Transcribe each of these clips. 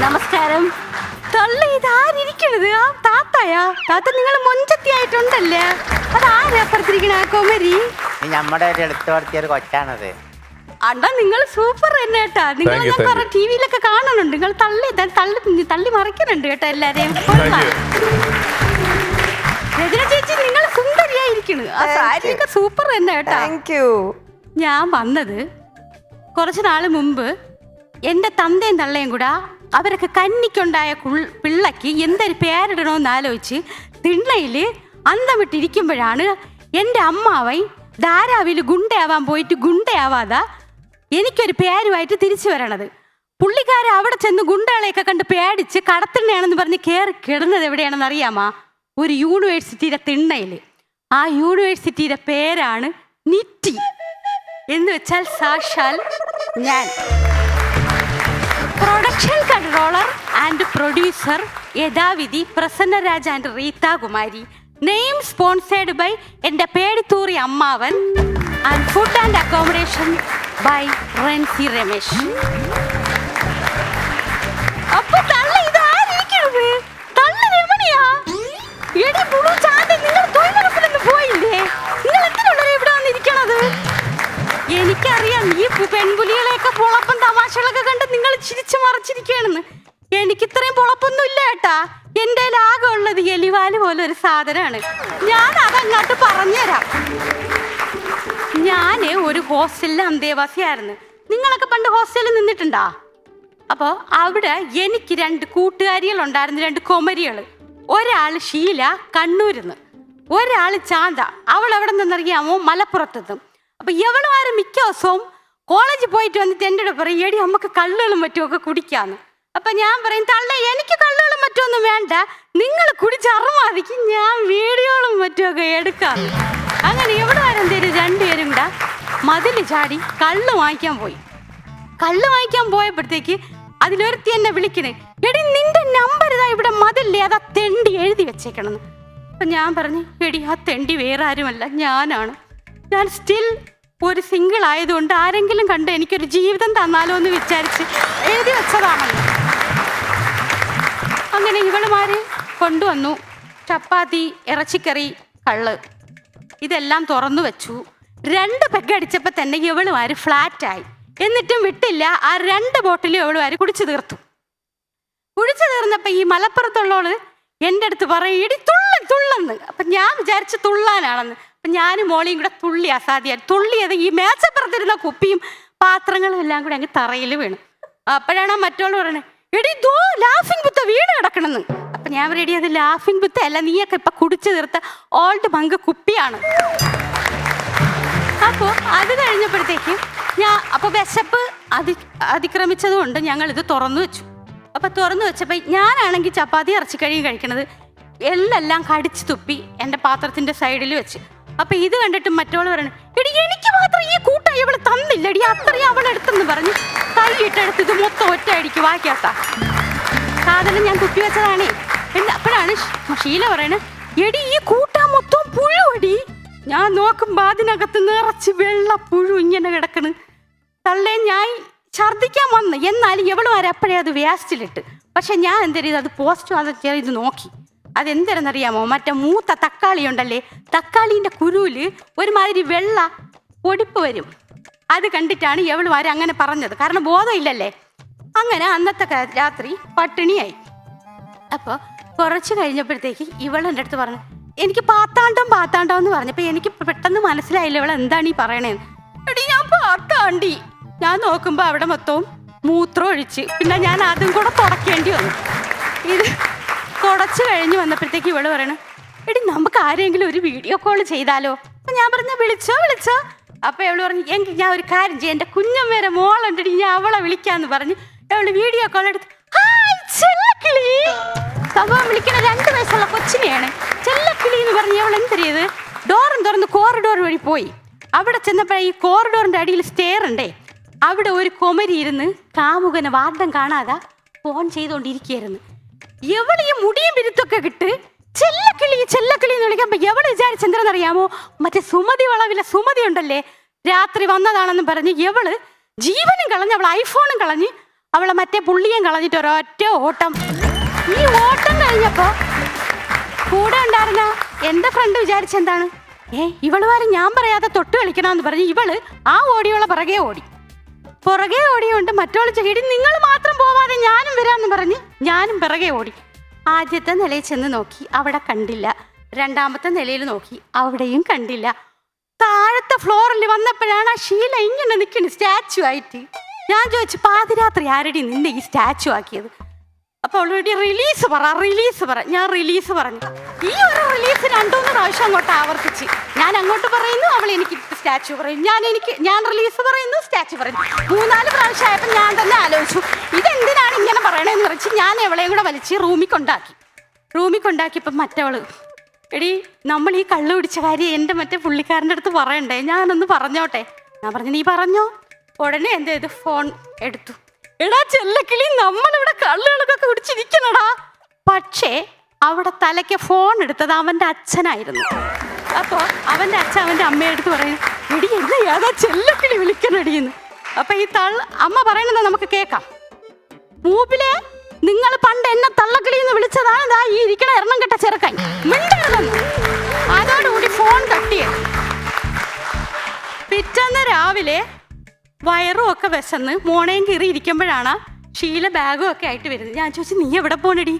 നമസ്കാരം. തള്ളി ഇതാരിക്കണത് ആ താത്തയാ. താത്ത നിങ്ങൾ മൊഞ്ചത്തിയായിട്ടുണ്ടല്ലേ? അതാരപ്പുറത്തിരിക്കണ ആ കോമരി? നമ്മുടെ ഒരു എടുത്തു വളർത്തിയ ഒരു കൊച്ചാണത്. അണ്ടാ നിങ്ങൾ സൂപ്പർ തന്നെ കേട്ടാ. നിങ്ങൾ Thank you, ഞാൻ thank കുറെ ടി വിയിലൊക്കെ കാണുന്നുണ്ട്. നിങ്ങൾ തള്ളി ത- തള്ളി തള്ളി മറിക്കുന്നുണ്ട് കേട്ടോ എല്ലാരെയും. യു രചന ചേച്ചി നിങ്ങൾ സുന്ദരിയായിരിക്കണ്. ആ Thank you. സാരിയൊക്കെ സൂപ്പർ തന്നെ കേട്ടാ. താങ്ക് യു ഞാൻ വന്നത് കുറച്ച് നാൾ മുമ്പ് എന്റെ തന്തയും തള്ളയും കൂടെ അവരൊക്കെ കന്നിക്കുണ്ടായ പിള്ളയ്ക്ക് എന്തൊരു പേരിടണമെന്ന് ആലോചിച്ച് തിണ്ണയിൽ അന്തം വിട്ടിരിക്കുമ്പോഴാണ് എന്റെ അമ്മാവൻ ധാരാവിൽ ഗുണ്ടയാവാൻ പോയിട്ട് ഗുണ്ടയാവാതെ എനിക്കൊരു പേരുമായിട്ട് തിരിച്ചു വരണത്. പുള്ളിക്കാരൻ അവിടെ ചെന്ന് ഗുണ്ടകളെയൊക്കെ കണ്ട് പേടിച്ച് കടത്തിണ്ണയാണെന്ന് പറഞ്ഞ് കയറി കിടന്നത് എവിടെയാണെന്ന് അറിയാമോ? ഒരു യൂണിവേഴ്സിറ്റിയുടെ തിണ്ണയിൽ ആ യൂണിവേഴ്സിറ്റിയുടെ പേരാണ് നിറ്റി. എന്ന് വെച്ചാൽ സാക്ഷാൽ ഞാൻ. പ്രൊഡക്ഷൻ കൺട്രോളർ ആൻഡ് പ്രൊഡ്യൂസർ യഥാവിധി Prasannaraj and Reetha Kumari name sponsored by എന്റെ പേടിത്തൂറി അമ്മാവൻ and food and accommodation by Rency Ramesh അപ്പൊ തള്ള ഇതാരിക്കണത് തള്ള രമണിയാ? എടി എനിക്കറിയാം ഈ പെൺപുലികളെയൊക്കെ പൊളപ്പം തമാശകളൊക്കെ കണ്ട് നിങ്ങൾ ചിരിച്ചു മറച്ചിരിക്കുകയാണെന്ന്. എനിക്ക് ഇത്രയും പൊളപ്പൊന്നും ഇല്ല ഏട്ടാ. എന്റെ ആകെ ഉള്ളത് എലിവാൽ പോലെ ഒരു സാധനമാണ്. ഞാൻ അതങ്ങോട്ട് പറഞ്ഞുതരാം. ഞാൻ ഒരു ഹോസ്റ്റലിലെ അന്തേവാസിയായിരുന്നു. നിങ്ങളൊക്കെ പണ്ട് ഹോസ്റ്റലിൽ നിന്നിട്ടുണ്ടാ? അപ്പോൾ അവിടെ എനിക്ക് രണ്ട് കൂട്ടുകാരികൾ ഉണ്ടായിരുന്നു രണ്ട് കൊമരികൾ ഒരാൾ ഷീല കണ്ണൂരിന്ന്. ഒരാൾ ചാന്ത. അവൾ എവിടെ നിന്നറിയാമോ? മലപ്പുറത്തെത്തും അപ്പൊ എവളുമാരും മിക്ക ദിവസവും കോളേജിൽ പോയിട്ട് വന്നിട്ട് എന്റെ കൂടെ പറയും? എടി നമുക്ക് കള്ളുകളും മറ്റുമൊക്കെ കുടിക്കാന്ന്. അപ്പൊ ഞാൻ പറയും തള്ള എനിക്ക് കള്ളുകളും ഒന്നും വേണ്ട. നിങ്ങൾ കുടിച്ച് അറുമാതിക്ക് ഞാൻ വീഡിയോകളും മറ്റുമൊക്കെ എടുക്കാം. അങ്ങനെ എവിടെ വരെ എന്തേലും രണ്ടുപേരും കൂടെ മതിൽ ചാടി കള്ള് വാങ്ങിക്കാൻ പോയി. കള്ള് വാങ്ങിക്കാൻ പോയപ്പോഴത്തേക്ക് അതിലൊരുത്തി എന്നെ വിളിക്കണേ എടി നിന്റെ നമ്പർ ഇതാ ഇവിടെ മതില്ലേ അതാ തെണ്ടി എഴുതി വെച്ചേക്കണം അപ്പൊ ഞാൻ പറഞ്ഞു എടി ആ തെണ്ടി വേറെ ആരുമല്ല ഞാനാണ്. ഞാൻ സ്റ്റിൽ ഒരു സിംഗിൾ ആയതുകൊണ്ട് ആരെങ്കിലും കണ്ട് എനിക്കൊരു ജീവിതം തന്നാലോ എന്ന് വിചാരിച്ച് എഴുതി വെച്ചതാണല്ലോ. അങ്ങനെ ഇവളുമാര് കൊണ്ടുവന്നു. ചപ്പാത്തി ഇറച്ചിക്കറി കള്ള്. ഇതെല്ലാം തുറന്നു വെച്ചു. രണ്ട് പെഗ് അടിച്ചപ്പോൾ തന്നെ ഇവളുമാര് ഫ്ലാറ്റായി എന്നിട്ടും വിട്ടില്ല. ആ രണ്ട് ബോട്ടിലും ഇവളുമാര് കുടിച്ചു തീർത്തു. കുടിച്ചു തീർന്നപ്പോൾ ഈ മലപ്പുറത്തുള്ളവൾ എന്റെ അടുത്ത് പറയും ഇടി തുള്ളി തുള്ളെന്ന്. അപ്പം ഞാൻ വിചാരിച്ച് തുള്ളാനാണെന്ന്. അപ്പൊ ഞാനും മോളിയും കൂടെ തുള്ളി അസാധ്യമായി തുള്ളിയത് ഈ മേച്ചപ്പുറത്തിരുന്ന കുപ്പിയും പാത്രങ്ങളും എല്ലാം കൂടെ അങ്ങ് തറയിൽ വീണു. അപ്പോഴാണ് മറ്റുള്ളവർ പറയണേ എടി ദോ ലാഫിംഗ് ബുത്ത വീണ് കിടക്കണമെന്ന് അപ്പൊ ഞാൻ പറയടി അത് ലാഫിംഗ് ബുത്ത് അല്ല നീയൊക്കെ ഇപ്പൊ കുടിച്ചു തീർത്ത ഓൾഡ് മങ്ക് കുപ്പിയാണ്. അപ്പോൾ അത് കഴിഞ്ഞപ്പോഴത്തേക്കും ഞാൻ അപ്പോൾ വിശപ്പ് അതി അതിക്രമിച്ചതുകൊണ്ട് ഞങ്ങൾ ഇത് തുറന്നു വെച്ചു. അപ്പൊ തുറന്നു വെച്ചപ്പോൾ ഞാനാണെങ്കിൽ ചപ്പാത്തി ഇറച്ചിക്കഴിയും കഴിക്കണത് എല്ലാം കടിച്ചു തുപ്പി എന്റെ പാത്രത്തിന്റെ സൈഡിൽ വെച്ച്. അപ്പൊ ഇത് കണ്ടിട്ട് മറ്റോൾ പറയണേ എടി എനിക്ക് മാത്രം ഈ കൂട്ടം ഇവൾ തന്നില്ലടി അത്രയും അവൾ എടുത്തെന്ന് പറഞ്ഞ് കൈയിട്ടെടുത്ത് ഇത് മൊത്തം ഒറ്റ അടിക്ക് വാക്കാത്ത സാധനം ഞാൻ കുത്തി വെച്ചതാണേ. എന്താ അപ്പോഴാണ് ഷീല പറയണേ എടി ഈ കൂട്ടാ മൊത്തം പുഴുവടി. ഞാൻ നോക്കുമ്പോ അതിനകത്ത് നിറച്ച് വെള്ള പുഴു ഇങ്ങനെ കിടക്കണ്. തള്ളേ ഞാൻ ഛർദിക്കാൻ വന്ന് എന്നാലും എവളും ആരപ്പോഴേ അത് വേസ്റ്റിലിട്ട്. പക്ഷെ ഞാൻ എന്തെങ്കിലും അത് പോസ്റ്റ് അത് ചെയ്ത് നോക്കി. അതെന്തെന്നറിയാമോ മറ്റേ മൂത്ത തക്കാളി ഉണ്ടല്ലേ തക്കാളിന്റെ കുരുവിൽ ഒരുമാതിരി വെള്ള പൊടിപ്പ് വരും. അത് കണ്ടിട്ടാണ് എവളുമാർ അങ്ങനെ പറഞ്ഞത്. കാരണം ബോധമില്ലല്ലേ? അങ്ങനെ അന്നത്തെ രാത്രി പട്ടിണിയായി. അപ്പോൾ കുറച്ച് കഴിഞ്ഞപ്പോഴത്തേക്ക് ഇവൾ എന്റെ അടുത്ത് പറഞ്ഞു എനിക്ക് പാത്താണ്ടം പാത്താണ്ടം എന്ന് പറഞ്ഞപ്പോൾ എനിക്ക് പെട്ടെന്ന് മനസ്സിലായില്ല ഇവൾ എന്താണ് ഈ പറയണേന്ന്. എടി ഞാൻ പാത്താണ്ടി. ഞാൻ നോക്കുമ്പോൾ അവിടെ മൊത്തവും മൂത്രം ഒഴിച്ച് പിന്നെ ഞാൻ അതും കൂടെ തുടക്കേണ്ടി വന്നു. ഇത് തുടച്ച് കഴിഞ്ഞ് വന്നപ്പോഴത്തേക്ക് ഇവൾ പറയണ എടി നമുക്ക് ആരെങ്കിലും ഒരു വീഡിയോ കോൾ ചെയ്താലോ? അപ്പൊ ഞാൻ പറഞ്ഞ വിളിച്ചോ വിളിച്ചോ. അപ്പൊ അവൾ പറഞ്ഞു എങ്കിൽ ഞാൻ ഒരു കാര്യം ചെയ്യാം. എന്റെ കുഞ്ഞമ്മേരെ മോളുണ്ടെടി ഞാൻ അവളെ വിളിക്കാന്ന് പറഞ്ഞു. അവൾ വീഡിയോ കോൾ എടുത്ത് "ഹായ്, ചെല്ലക്കിളി. സംഭവം വിളിക്കണ രണ്ട് വയസ്സുള്ള കൊച്ചിനെയാണ്. ചെല്ലക്കിളി എന്ന് പറഞ്ഞ് അവൾ എന്തെരിയത് ഡോറും തുറന്ന് കോറിഡോർ വഴി പോയി. അവിടെ ചെന്നപ്പോഴേ ഈ കോറിഡോറിന്റെ അടിയിൽ സ്റ്റെയർ ഉണ്ടേ. അവിടെ ഒരു കൊമരി ഇരുന്ന് കാമുകനെ വാർദ്ധം കാണാതെ ഫോൺ ചെയ്തുകൊണ്ടിരിക്കുകയായിരുന്നു എവൾ മുടിയും വിരുത്തൊക്കെ കിട്ട് ചെല്ലക്കിളി ചെല്ലക്കിളി എന്ന് വിളിക്കുമ്പോ എവൾ വിചാരിച്ചെന്തരെന്നറിയാമോ മറ്റേ സുമതി വളവിലെ സുമതി ഉണ്ടല്ലേ? രാത്രി വന്നതാണെന്ന് പറഞ്ഞ് എവൾ ജീവനും കളഞ്ഞ് അവൾ ഐഫോണും കളഞ്ഞ് അവളെ മറ്റേ പുള്ളിയും കളഞ്ഞിട്ട് ഒരൊറ്റ ഓട്ടം. ഈ ഓട്ടം കഴിഞ്ഞപ്പോ കൂടെ ഉണ്ടായിരുന്ന എന്റെ ഫ്രണ്ട് വിചാരിച്ചെന്താണ് ഏ ഇവൾ വരെ ഞാൻ പറയാതെ തൊട്ട് കളിക്കണമെന്ന് പറഞ്ഞ് ഇവൾ ആ ഓടിയുള്ള പിറകെ ഓടി. പുറകെ ഓടിയോണ്ട് മറ്റോൾ ചേടി നിങ്ങൾ മാത്രം പോവാതെ ഞാനും വരാന്ന് പറഞ്ഞ് ഞാനും പിറകെ ഓടി. ആദ്യത്തെ നിലയിൽ ചെന്ന് നോക്കി അവിടെ കണ്ടില്ല. രണ്ടാമത്തെ നിലയിൽ നോക്കി അവിടെയും കണ്ടില്ല. താഴത്തെ ഫ്ലോറിൽ വന്നപ്പോഴാണ് ആ ഷീല ഇങ്ങനെ നിൽക്കുന്നത് സ്റ്റാച്ചു ആയിട്ട്. ഞാൻ ചോദിച്ചു പാതിരാത്രി ആരടി നിന്നെ ഈ സ്റ്റാച്ചു ആക്കിയത്? അപ്പൊ ഓൾറെഡി റിലീസ് പറ റിലീസ് പറ. ഞാൻ റിലീസ് പറഞ്ഞു. ഈ ഒരു റിലീസ് രണ്ടുമൂന്ന് പ്രാവശ്യം അങ്ങോട്ട് ആവർത്തിച്ച്. ഞാൻ അങ്ങോട്ട് പറയുന്നു അവൾ എനിക്ക് സ്റ്റാച്ചു പറയും ഞാൻ എനിക്ക് ഞാൻ റിലീസ് പറയുന്നു സ്റ്റാച്ചു പറയുന്നു. മൂന്നാൽ പ്രാവശ്യം ആയപ്പോൾ ഞാൻ തന്നെ ആലോചിച്ചു ഇതെന്തിനാണ് പറയണതെന്ന് വെച്ച് ഞാൻ എവളെയും കൂടെ വലിച്ച് റൂമിൽ കൊണ്ടാക്കി റൂമിൽ കൊണ്ടാക്കിയപ്പം മറ്റവൾ എടി നമ്മൾ ഈ കള്ളു പിടിച്ച കാര്യം എന്റെ മറ്റേ പുള്ളിക്കാരന്റെ അടുത്ത് പറയണ്ടേ? ഞാനൊന്ന് പറഞ്ഞോട്ടെ? ഞാൻ പറഞ്ഞു നീ പറഞ്ഞോ? ഉടനെ എന്ത് ചെയ്തു? ഫോൺ എടുത്തു. എടാ ചെല്ലക്കിളി നമ്മളിവിടെ കള്ളുകളൊക്കെ കുടിച്ചിരിക്കണടാ. പക്ഷേ അവിടെ തലയ്ക്ക് ഫോൺ എടുത്തത് അവന്റെ അച്ഛനായിരുന്നു. അപ്പോൾ അവന്റെ അച്ഛൻ അവന്റെ അമ്മയെടുത്ത് പറയും എടി എന്താ ഏതാ ചെല്ലക്കിളി വിളിക്കണടിയെന്ന് അപ്പൊ ഈ തള്ള അമ്മ പറയുന്നത് നമുക്ക് കേൾക്കാം. മൂപ്പിലെ നിങ്ങൾ പണ്ട് എന്നെ തള്ളക്കിളി എന്ന് വിളിച്ചതാണ് ദാ ഈ ഇരിക്കണ എണ്ണം കെട്ട ചെറുക്കൻ. അതോടുകൂടി ഫോൺ തട്ടിയ പിറ്റേന്ന് രാവിലെ വയറും ഒക്കെ വിശന്ന് മോണയും കീറി ഇരിക്കുമ്പോഴാണ് ഷീല ബാഗും ഒക്കെ ആയിട്ട് വരുന്നത്. ഞാൻ ചോദിച്ചു നീ എവിടെ പോണടി?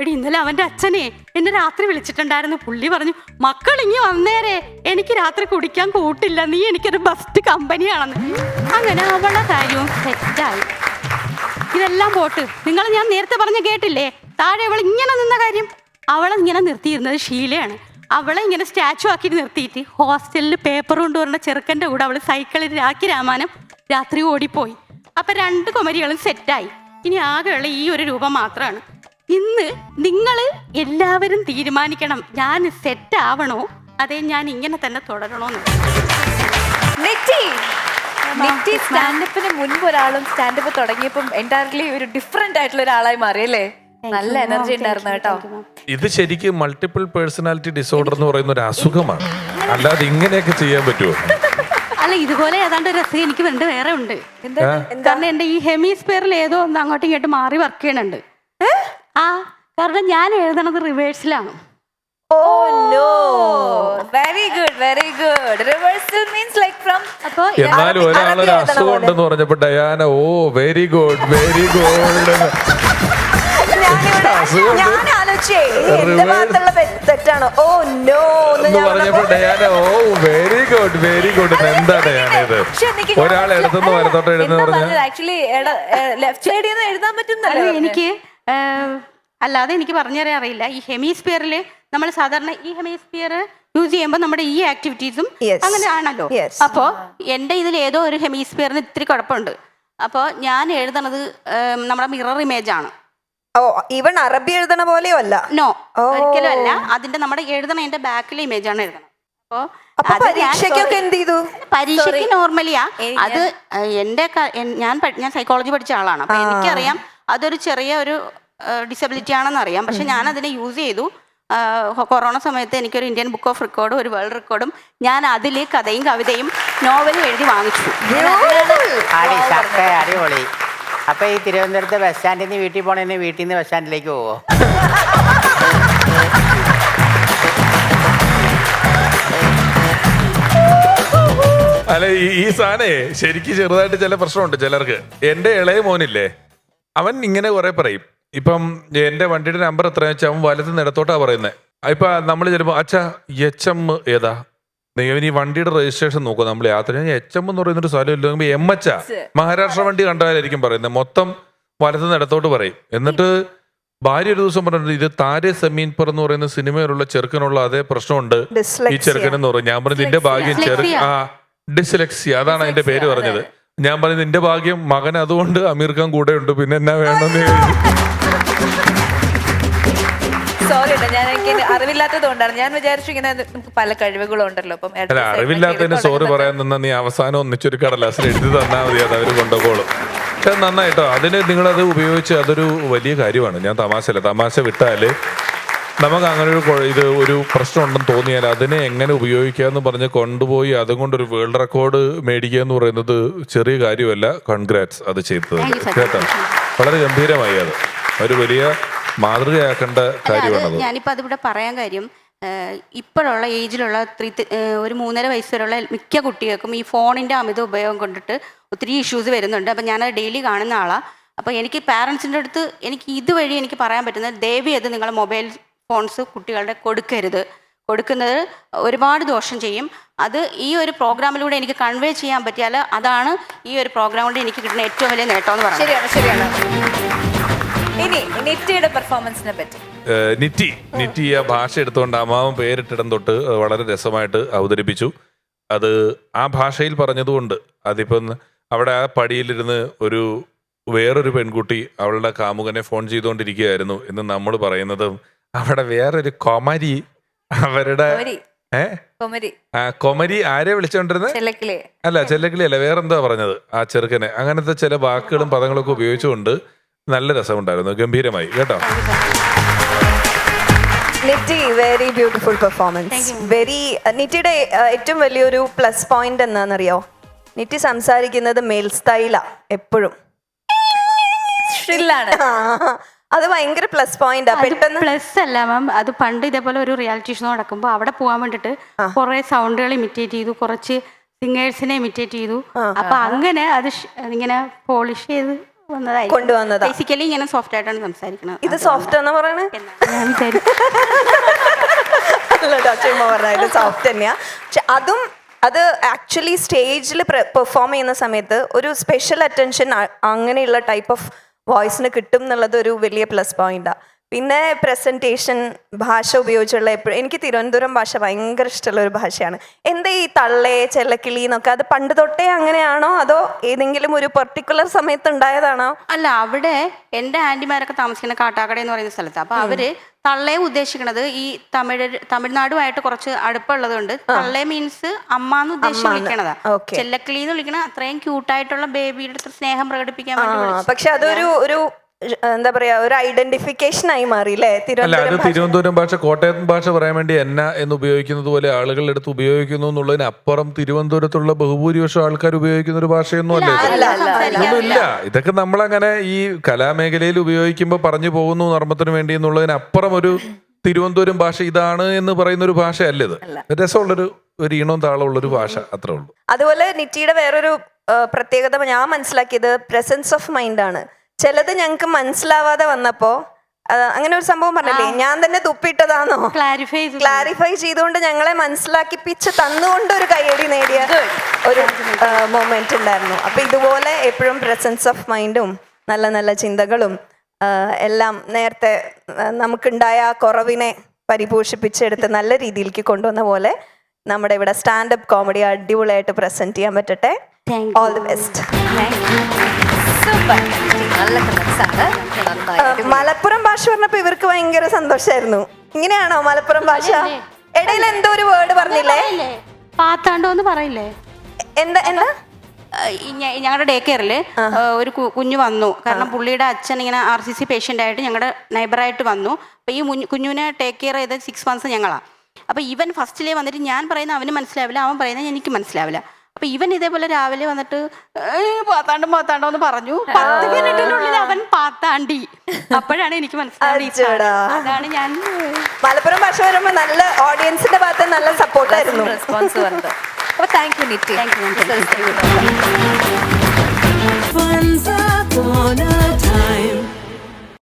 എടി ഇന്നലെ അവന്റെ അച്ഛനെ എന്നെ രാത്രി വിളിച്ചിട്ടുണ്ടായിരുന്നു. പുള്ളി പറഞ്ഞു മക്കൾ ഇങ്ങി വന്നേരെ. എനിക്ക് രാത്രി കുടിക്കാൻ കൂട്ടില്ല. നീ എനിക്കൊരു ബെസ്റ്റ് കമ്പനിയാണെന്ന് അങ്ങനെ അവളുടെ കാര്യവും സെറ്റായി ഇതെല്ലാം പോട്ട്. നിങ്ങൾ ഞാൻ നേരത്തെ പറഞ്ഞ കേട്ടില്ലേ? താഴെ അവൾ ഇങ്ങനെ നിന്ന കാര്യം? അവളെ ഇങ്ങനെ നിർത്തിയിരുന്നത് ഷീലയാണ്. അവളെ ഇങ്ങനെ സ്റ്റാച്ചു ആക്കി നിർത്തിയിട്ട് ഹോസ്റ്റലിൽ പേപ്പർ കൊണ്ടുവരുന്ന ചെറുക്കന്റെ കൂടെ അവൾ സൈക്കിളിൽ രാഖി രാമാനം രാത്രി ഓടിപ്പോയി. അപ്പൊ രണ്ട് കുമരികളും സെറ്റായി. ഇനി ആകെയുള്ള ഈ ഒരു രൂപം മാത്രമാണ് ഇന്ന് നിങ്ങൾ എല്ലാവരും തീരുമാനിക്കണം ഞാൻ സെറ്റ് ആവണോ? അതേ ഞാൻ ഇങ്ങനെ തന്നെ തുടരണോന്ന്. നെറ്റി നെറ്റി സ്റ്റാൻഡപ്പിന് മുൻപ് ഒരാളും സ്റ്റാൻഡപ്പ് തുടങ്ങിയപ്പം എന്റയർലി ഒരു ഡിഫറെന്റ് ആയിട്ടുള്ള ഒരാളായി മാറിയല്ലേ നല്ല എനർജി ഉണ്ടായിരുന്നു കേട്ടോ. ഇത് ശരിക്കും മൾട്ടിപ്പിൾ പേഴ്സണാലിറ്റി ഡിസോർഡർ എന്ന് പറയുന്ന ഒരു അസുഖമാണ്. അല്ലാതെ ഇങ്ങനെയൊക്കെ ചെയ്യാൻ പറ്റുമോ? അല്ല ഇതുപോലെ ഏതാണ്ട് ഒരു രസം എനിക്ക് വേണ്ട വേറെ ഉണ്ട്. കാരണം എന്റെ ഈ ഹെമിസ്ഫിയറിൽ ഏതോ ഒന്ന് അങ്ങോട്ടും ഇങ്ങോട്ടും മാറി വർക്ക് ചെയ്യണുണ്ട്. ആ കാരണം ഞാൻ എഴുതണത് റിവേഴ്സിലാണ് ഓ no very good very good reversal means like from അപ്പൊ എന്നാലും ഒരാളൊരു അസുഖം ഉണ്ടെന്ന് പറഞ്ഞപ്പോ Diana oh very good very good ഞാൻ ആലോചിച്ചേ എന്റെ. ഭാഗത്തുള്ള തെ- ഓ നോ എന്ന് എന്ന് ഞാൻ പറഞ്ഞപ്പോ പറഞ്ഞപ്പോ Diana oh very good very good എന്താ ഡയാന ഇത്? ഒരാൾ എടുത്തുനിന്ന് വലത്തോട്ട് എഴുതുന്ന പറഞ്ഞാൽ ആക്ച്വലി ലെഫ്റ്റ് സൈഡിൽ നിന്ന് എഴുതാൻ അത് പറ്റുന്നല്ലോ എനിക്ക് അല്ലാതെ എനിക്ക് പറഞ്ഞുതരാൻ അറിയില്ല. ഈ ഹെമിസ്ഫിയറിൽ നമ്മൾ സാധാരണ ഈ ഹെമിസ്ഫിയർ യൂസ് ചെയ്യുമ്പോൾ നമ്മുടെ ഈ ആക്ടിവിറ്റീസും അങ്ങനെയാണല്ലോ അങ്ങനെ ആണല്ലോ. അപ്പോൾ എന്റെ ഇതിൽ ഏതോ ഒരു ഹെമിസ്ഫിയറിന് ഇത്തിരി കുഴപ്പമുണ്ട്. അപ്പോ ഞാൻ എഴുതണത് നമ്മുടെ മിറർ ഇമേജ് ആണ്. ഓ ഇവൻ അറബി എഴുതണ പോലെയോ അല്ല? നോ. ഒരിക്കലും അല്ല. അതിന്റെ നമ്മുടെ എഴുതണതിന്റെ ബാക്കിലെ ഇമേജ് ആണ് എഴുതണം അപ്പോ പരീക്ഷയ്ക്കൊക്കെ എന്ത് ചെയ്തു? പരീക്ഷയ്ക്ക് നോർമലിയാ അത് എന്റെ ഞാൻ ഞാൻ സൈക്കോളജി പഠിച്ച ആളാണ്. അപ്പൊ എനിക്കറിയാം അതൊരു ചെറിയ ഒരു ഡിസബിലിറ്റി ആണെന്ന് അറിയാം പക്ഷെ ഞാൻ അതിനെ യൂസ് ചെയ്തു. കൊറോണ സമയത്ത് എനിക്കൊരു ഇന്ത്യൻ ബുക്ക് ഓഫ് റെക്കോർഡും ഒരു വേൾഡ് റെക്കോർഡും ഞാൻ അതിൽ കഥയും കവിതയും നോവലും എഴുതി വാങ്ങിച്ചു. അടിപൊളി. അപ്പൊ ഈ തിരുവനന്തപുരത്ത് ബസ് സ്റ്റാൻഡിൽ നിന്ന് വീട്ടിൽ പോണേന്ന് വീട്ടിൽ നിന്ന് ബസ് സ്റ്റാൻഡിലേക്ക് പോവോ? അല്ല ഈ ഈ സാധനേ ശരിക്കും ചെറുതായിട്ട് ചില പ്രശ്നമുണ്ട് ചിലർക്ക്. എന്റെ ഇളയ മോനില്ലേ അവൻ ഇങ്ങനെ കുറെ പറയും. ഇപ്പം എന്റെ വണ്ടിയുടെ നമ്പർ എത്ര വെച്ചാൽ അവൻ വലത്ത് നിടത്തോട്ടാ പറയുന്നത് ഇപ്പൊ നമ്മൾ ചിലപ്പോ അച്ഛാ എച്ച് എം ഏതാ? നീ വണ്ടിയുടെ രജിസ്ട്രേഷൻ നോക്കുക നമ്മൾ യാത്ര എച്ച് എം എന്ന് പറയുന്നൊരു സ്ഥലം ഇല്ല. എം എച്ച് മഹാരാഷ്ട്ര വണ്ടി കണ്ടാലായിരിക്കും പറയുന്നത് മൊത്തം വലത്ത് നിടത്തോട്ട് പറയും. എന്നിട്ട് ഭാര്യ ഒരു ദിവസം പറഞ്ഞിട്ട് ഇത് താരെ സമീൻപർ എന്ന് പറയുന്ന സിനിമയിലുള്ള ചെറുക്കനുള്ള അതേ പ്രശ്നമുണ്ട്. ഈ. ചെറുക്കൻ എന്ന് പറഞ്ഞു ഞാൻ പറഞ്ഞു നിന്റെ ഭാഗ്യം ചെറു ആ ഡിസ്ലെക്സിയ അതാണ് അതിന്റെ പേര് പറഞ്ഞത്. ഞാൻ പറഞ്ഞു നിന്റെ ഭാഗ്യം മകൻ അതുകൊണ്ട് അമീർ ഖാൻ കൂടെ ഉണ്ട് പിന്നെ എന്നാ വേണമെന്ന് എനിക്ക് അറിവില്ലാത്തത് കൊണ്ടാണ്. ഞാൻ വിചാരിച്ചു ഇങ്ങനെ നമുക്ക് പല കഴിവുകളും ഉണ്ടല്ലോ അപ്പം അല്ല അറിവില്ലാത്തതിന് സോറി പറയാൻ നിന്ന നീ അവസാനം ഒന്നിച്ചൊരു കടലാസിൽ എഴുതി തന്നാൽ മതി അത് അവർ കൊണ്ടുപോകോളും പക്ഷെ നന്നായിട്ടോ അതിന് നിങ്ങളത് ഉപയോഗിച്ച് അതൊരു വലിയ കാര്യമാണ്. ഞാൻ തമാശല്ല തമാശ വിട്ടാൽ നമുക്ക് അങ്ങനെ ഒരു ഇത് ഒരു പ്രശ്നം ഉണ്ടെന്ന് തോന്നിയാൽ അതിനെ എങ്ങനെ ഉപയോഗിക്കുക എന്ന് പറഞ്ഞ് കൊണ്ടുപോയി അതും കൊണ്ടൊരു വേൾഡ് റെക്കോർഡ് മേടിക്കുക എന്ന് പറയുന്നത് ചെറിയ കാര്യമല്ല. കൺഗ്രാറ്റ്സ് അത് ചെയ്തത്. കേട്ടോ? വളരെ ഗംഭീരമായി അത്. ഒരു വലിയ മാതൃകയാക്കേണ്ട കാര്യമാണത്. ഞാനിപ്പോൾ അതിവിടെ പറയാൻ കാര്യം ഇപ്പോഴുള്ള ഏജിലുള്ള ത്രീ ഒരു മൂന്നര വയസ്സ് വരെയുള്ള മിക്ക കുട്ടികൾക്കും ഈ ഫോണിന്റെ അമിത ഉപയോഗം കൊണ്ടിട്ട് ഒത്തിരി ഇഷ്യൂസ് വരുന്നുണ്ട്. അപ്പം ഞാനത് ഡെയിലി കാണുന്ന ആളാണ് അപ്പോൾ എനിക്ക് പാരൻസിന്റെ അടുത്ത് എനിക്ക് ഇതുവഴി എനിക്ക് പറയാൻ പറ്റുന്നത് ദേവി അത് നിങ്ങൾ മൊബൈൽ ഫോൺസ് കുട്ടികളുടെ കൊടുക്കരുത്. കൊടുക്കുന്നത് ഒരുപാട് ദോഷം ചെയ്യും. അത് ഈ ഒരു പ്രോഗ്രാമിലൂടെ എനിക്ക് കൺവേ ചെയ്യാൻ പറ്റിയാൽ അതാണ് ഈ ഒരു പ്രോഗ്രാമിലൂടെ കൊണ്ട് എനിക്ക് കിട്ടുന്ന ഏറ്റവും വലിയ നേട്ടം എന്ന് പറയുന്നത്. ശരിയാണ് ശരിയാണ്. ഇനി നിത്യയുടെ പെർഫോമൻസിനെ പറ്റി. നിറ്റി. നിറ്റി ആ ഭാഷ എടുത്തുകൊണ്ട് അമ്മാവൻ പേരിട്ടിടം തൊട്ട് വളരെ രസമായിട്ട് അവതരിപ്പിച്ചു. അത് ആ ഭാഷയിൽ പറഞ്ഞതുകൊണ്ട് അതിപ്പം അവിടെ ആ പടിയിലിരുന്ന് ഒരു വേറൊരു പെൺകുട്ടി അവളുടെ കാമുകനെ ഫോൺ ചെയ്തുകൊണ്ടിരിക്കുകയായിരുന്നു എന്ന് നമ്മൾ പറയുന്നത് അവിടെ വേറൊരു കൊമരി അവരുടെ ആ കൊമരി ആരെ വിളിച്ചോണ്ടിരുന്നത് അല്ല ചെല്ലക്കിളി അല്ല വേറെന്താ പറഞ്ഞത് ആ ചെറുക്കനെ. അങ്ങനത്തെ ചില വാക്കുകളും പദങ്ങളൊക്കെ ഉപയോഗിച്ചുകൊണ്ട് നല്ല രസമുണ്ടായിരുന്നു. ഗംഭീരമായി. കേട്ടോ? Nitty very beautiful performance very നിറ്റിയുടെ uh, ഏറ്റവും വലിയൊരു പ്ലസ് പോയിന്റ് എന്താണെന്നറിയോ? നിറ്റി സംസാരിക്കുന്നത് മെയിൽ സ്റ്റൈലാ എപ്പോഴും. ഷ്രില്ലാണ് അത് ഭയങ്കര പ്ലസ് പോയിന്റ് പെട്ടെന്ന് പ്ലസ് അല്ല മാം അത് പണ്ട് ഇതേപോലെ ഒരു റിയാലിറ്റി ഷോ നടക്കുമ്പോൾ അവിടെ പോകാൻ വേണ്ടിട്ട് കുറെ സൗണ്ടുകൾ ഇമിറ്റേറ്റ് ചെയ്തു കുറച്ച് സിംഗേഴ്സിനെ ഇമിറ്റേറ്റ് ചെയ്തു. അപ്പൊ അങ്ങനെ അത് ഷ്- ഇങ്ങനെ പോളിഷ് ചെയ്ത് കൊണ്ടുവന്നതാ. ബേസിക്കലി ഇങ്ങനെ സോഫ്റ്റ് ആയിട്ടാണ് സംസാരിക്കുന്നത് ഇത് സോഫ്റ്റ് എന്ന് പറയണേ? ചുമ്മാ പറഞ്ഞത്. സോഫ്റ്റ് തന്നെയാ. പക്ഷെ അതും അത് ആക്ച്വലി സ്റ്റേജിൽ പെർഫോം ചെയ്യുന്ന സമയത്ത് ഒരു സ്പെഷ്യൽ അറ്റൻഷൻ അങ്ങനെയുള്ള ടൈപ്പ് ഓഫ് വോയിസിന് കിട്ടും എന്നുള്ളത് ഒരു വലിയ പ്ലസ് പോയിന്റാ പിന്നെ പ്രസന്റേഷൻ ഭാഷ ഉപയോഗിച്ചുള്ള എപ്പോഴും എനിക്ക് തിരുവനന്തപുരം ഭാഷ ഭയങ്കര ഇഷ്ടമുള്ള ഒരു ഭാഷയാണ്. എന്താ ഈ തള്ളേ ചെല്ലക്കിളി എന്നൊക്കെ അത് പണ്ട് തൊട്ടേ അങ്ങനെയാണോ? അതോ ഏതെങ്കിലും ഒരു പെർട്ടിക്കുലർ സമയത്ത് ഉണ്ടായതാണോ അല്ല അവിടെ എന്റെ ആന്റിമാരൊക്കെ താമസിക്കുന്ന കാട്ടാക്കട എന്ന് പറയുന്ന സ്ഥലത്ത്. അപ്പൊ അവർ തള്ളയെ ഉദ്ദേശിക്കുന്നത് ഈ തമിഴ് തമിഴ്നാടുമായിട്ട് കുറച്ച് അടുപ്പുള്ളത് കൊണ്ട് തള്ളെ മീൻസ് അമ്മ എന്ന് ഉദ്ദേശിച്ച് വിളിക്കണതാ. ചെല്ലക്കിളി എന്ന് വിളിക്കണ അത്രയും ക്യൂട്ടായിട്ടുള്ള ബേബിയുടെ സ്നേഹം പ്രകടിപ്പിക്കാൻ വേണ്ടി. പക്ഷെ അതൊരു ഒരു എന്താ പറയാ ഒരു ഐഡന്റിഫിക്കേഷൻ ആയി മാറിയില്ലേ അല്ല അത് തിരുവനന്തപുരം ഭാഷ. കോട്ടയം ഭാഷ പറയാൻ വേണ്ടി എന്ന എന്ന് ഉപയോഗിക്കുന്നത് പോലെ ആളുകളുടെ അടുത്ത് ഉപയോഗിക്കുന്നു എന്നുള്ളതിനപ്പുറം തിരുവനന്തപുരത്തുള്ള ബഹുഭൂരിപക്ഷം ആൾക്കാർ ഉപയോഗിക്കുന്ന ഒരു ഭാഷയൊന്നും അല്ലേ ഇല്ല ഇതൊക്കെ നമ്മളങ്ങനെ ഈ കലാമേഖലയിൽ ഉപയോഗിക്കുമ്പോൾ പറഞ്ഞു പോകുന്നു നർമ്മത്തിന് വേണ്ടി എന്നുള്ളതിനപ്പുറം ഒരു തിരുവനന്തപുരം ഭാഷ ഇതാണ് എന്ന് പറയുന്ന ഒരു ഭാഷയല്ല ഇത്. രസമുള്ളൊരു ഒരു ഈണവും താളമുള്ളൊരു ഭാഷ അത്രേ ഉള്ളൂ. അതുപോലെ നിറ്റിയുടെ വേറൊരു പ്രത്യേകത ഞാൻ മനസ്സിലാക്കിയത് പ്രസൻസ് ഓഫ് മൈൻഡ് ആണ്. ചിലത് ഞങ്ങൾക്ക് മനസ്സിലാവാതെ വന്നപ്പോ അങ്ങനെ ഒരു സംഭവം പറഞ്ഞില്ലേ? ഞാൻ തന്നെ തുപ്പിട്ടതാണോ ക്ലാരിഫൈ ക്ലാരിഫൈ ചെയ്തുകൊണ്ട് ഞങ്ങളെ മനസ്സിലാക്കി പിച്ച് തന്നുകൊണ്ട് ഒരു കയ്യടി നേടിയ ഒരു മൊമെന്റ് ഉണ്ടായിരുന്നു. അപ്പൊ ഇതുപോലെ എപ്പോഴും പ്രസൻസ് ഓഫ് മൈൻഡും നല്ല നല്ല ചിന്തകളും എല്ലാം നേരത്തെ നമുക്കുണ്ടായ ആ കുറവിനെ പരിപോഷിപ്പിച്ചെടുത്ത് നല്ല രീതിയിലേക്ക് കൊണ്ടുവന്ന പോലെ നമ്മുടെ ഇവിടെ സ്റ്റാൻഡപ്പ് കോമഡി അടിപൊളിയായിട്ട് പ്രസന്റ് ചെയ്യാൻ പറ്റട്ടെ. All the best super. നല്ല ആണ് മലപ്പുറം ഭാഷ പറഞ്ഞപ്പോ ഇവർക്ക് ഭയങ്കര സന്തോഷായിരുന്നു. ഇങ്ങനെയാണോ മലപ്പുറം ഭാഷ? ഇടയിൽ എന്തോ ഒരു വേർഡ് പറഞ്ഞില്ലേ? പാത്താണ്ടോ എന്ന് പറയില്ലേ? എന്താ എന്താ? ഞങ്ങളുടെ ഡേ കെയറിൽ ഒരു കുഞ്ഞു വന്നു. കാരണം പുള്ളിയുടെ അച്ഛൻ ഇങ്ങനെ ആർ സി സി പേഷ്യന്റ് ആയിട്ട് ഞങ്ങളുടെ നൈബറായിട്ട് വന്നു. അപ്പോൾ ഈ കുഞ്ഞുവിനെ കുഞ്ഞിനെ ടേക്ക് കെയർ ചെയ്ത സിക്സ് മന്ത്സ് ഞങ്ങളാണ് അപ്പോൾ ഇവൻ ഫസ്റ്റിലേ വന്നിട്ട് ഞാൻ പറയുന്ന അവന് മനസ്സിലാവില്ല അവൻ പറയുന്നത് എനിക്ക് മനസ്സിലാവില്ല. അപ്പോൾ ഇവൻ ഇതേപോലെ രാവിലെ വന്നിട്ട് പാത്താണ്ടും പാത്താണ്ടോ എന്ന് പറഞ്ഞു. പത്ത് മിനിറ്റിനുള്ളിൽ അവൻ പാത്താണ്ടി. അപ്പോഴാണ് എനിക്ക് മനസ്സിലായി അതാണ് ഞാൻ മലപ്പുറം ഭാഷ വരുമ്പോ നല്ല ഓഡിയൻസിന്റെ ഭാഗത്ത് നല്ല സപ്പോർട്ടായിരുന്നു റെസ്പോൺസ് പറഞ്ഞത് അപ്പൊ thank you Nitty Thank you,